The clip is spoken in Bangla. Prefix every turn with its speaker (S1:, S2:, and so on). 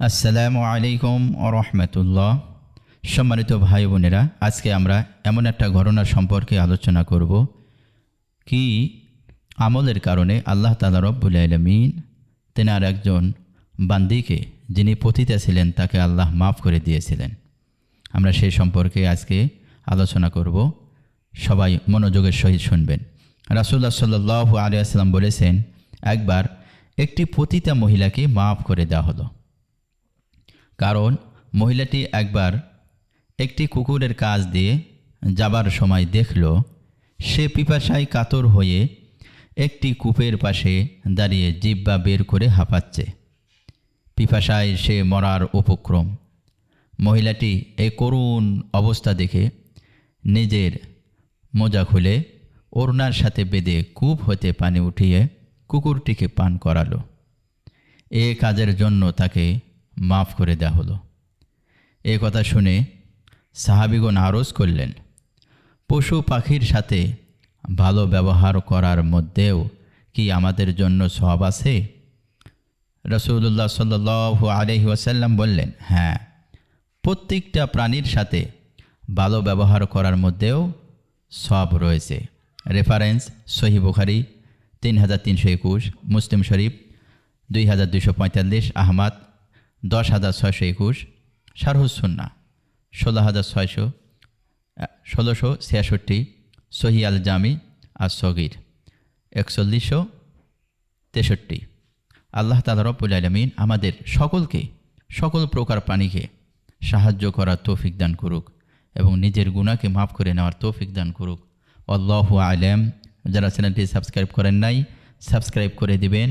S1: আসসালামু আলাইকুম রহমতুল্লাহ। সম্মানিত ভাই বোনেরা, আজকে আমরা এমন একটা ঘটনা সম্পর্কে আলোচনা করব কি আমলের কারণে আল্লাহ তালা রব্বুল আলমিন তেনার একজন বান্দিকে যিনি পতিতা ছিলেন, তাকে আল্লাহ মাফ করে দিয়েছিলেন। আমরা সেই সম্পর্কে আজকে আলোচনা করব। সবাই মনোযোগের সহিত শুনবেন। রাসুল্লাহ সাল্লাহ আলিয়াস্লাম বলেছেন, একবার একটি পতিতা মহিলাকে মাফ করে দেওয়া হলো। কারণ মহিলাটি একবার একটি কুকুরের কাজ দিয়ে যাবার সময় দেখল, সে পিপাসায় কাতর হয়ে একটি কূপের পাশে দাঁড়িয়ে জিব্বা বের করে হাঁপাচ্ছে। পিপাসায় সে মরার উপক্রম। মহিলাটি এই করুণ অবস্থা দেখে নিজের মোজা খুলে ওড়নার সাথে বেঁধে কূপ হতে পানি উঠিয়ে কুকুরটিকে পান করালো। এ কাজের জন্য তাকে মাফ করে দেওয়া হলো। এ কথা শুনে সাহাবিগণ আরজ করলেন, পশু পাখির সাথে ভালো ব্যবহার করার মধ্যেও কি আমাদের জন্য সব আছে? রসুল্লাহ সাল্লু আলহি ওয়াসাল্লাম বললেন হ্যাঁ প্রত্যেকটা প্রাণীর সাথে ভালো ব্যবহার করার মধ্যেও সব রয়েছে। রেফারেন্স সহি বুখারি তিন হাজার তিনশো একুশ, মুসলিম শরীফ দুই হাজার দুশো পঁয়তাল্লিশ, আহমাদ দশ হাজার ছয়শো একুশ শারহুসন্না ষোলো হাজার ছয়শো, ষোলোশো ছিয়াষট্টি, সহি আল জামি আর সগির, একচল্লিশশো তেষট্টি। আল্লাহ তালা রব্বুল আলমিন আমাদের সকলকে সকল প্রকার প্রাণীকে সাহায্য করার তৌফিক দান করুক এবং নিজের গুণাকে মাফ করে নেওয়ার তৌফিক দান করুক। আল্লাহ আলম। যারা চ্যানেলটি সাবস্ক্রাইব করেন নাই সাবস্ক্রাইব করে দিবেন।